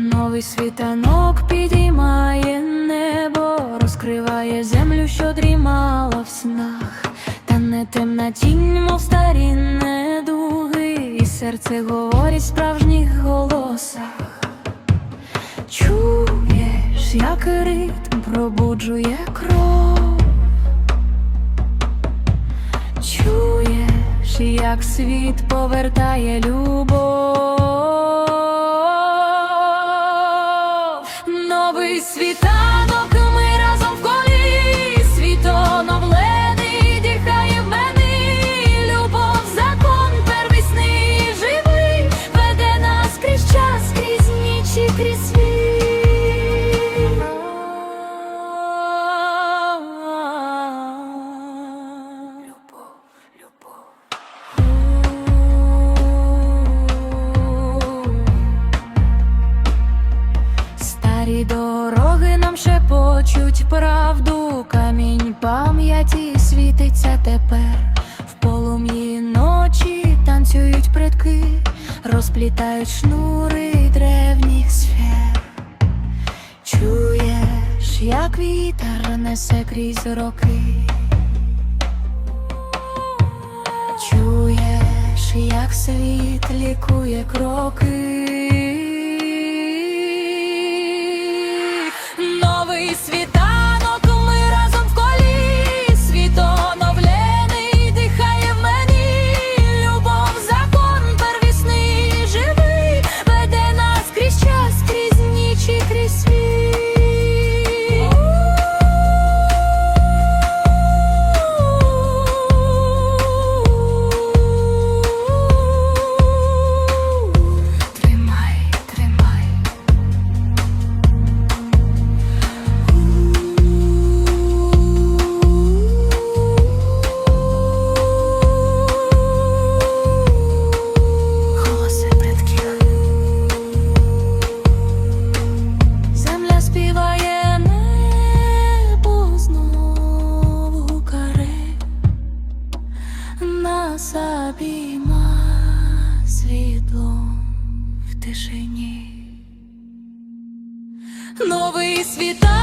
Новий світанок підіймає небо, розкриває землю, що дрімала в снах, та не темна тінь, мов старі недуги, і серце говорить в справжніх голосах. Чуєш, як ритм пробуджує кров. Чуєш, як світ повертає любов. Новий світанок, шепочуть правду, камінь пам'яті світиться тепер. В полум'ї ночі танцюють предки, розплітають шнури древніх сфер. Чуєш, як вітер несе крізь роки. Чуєш, як світ лікує кроки. Нас світлом в тишині. Новий світанок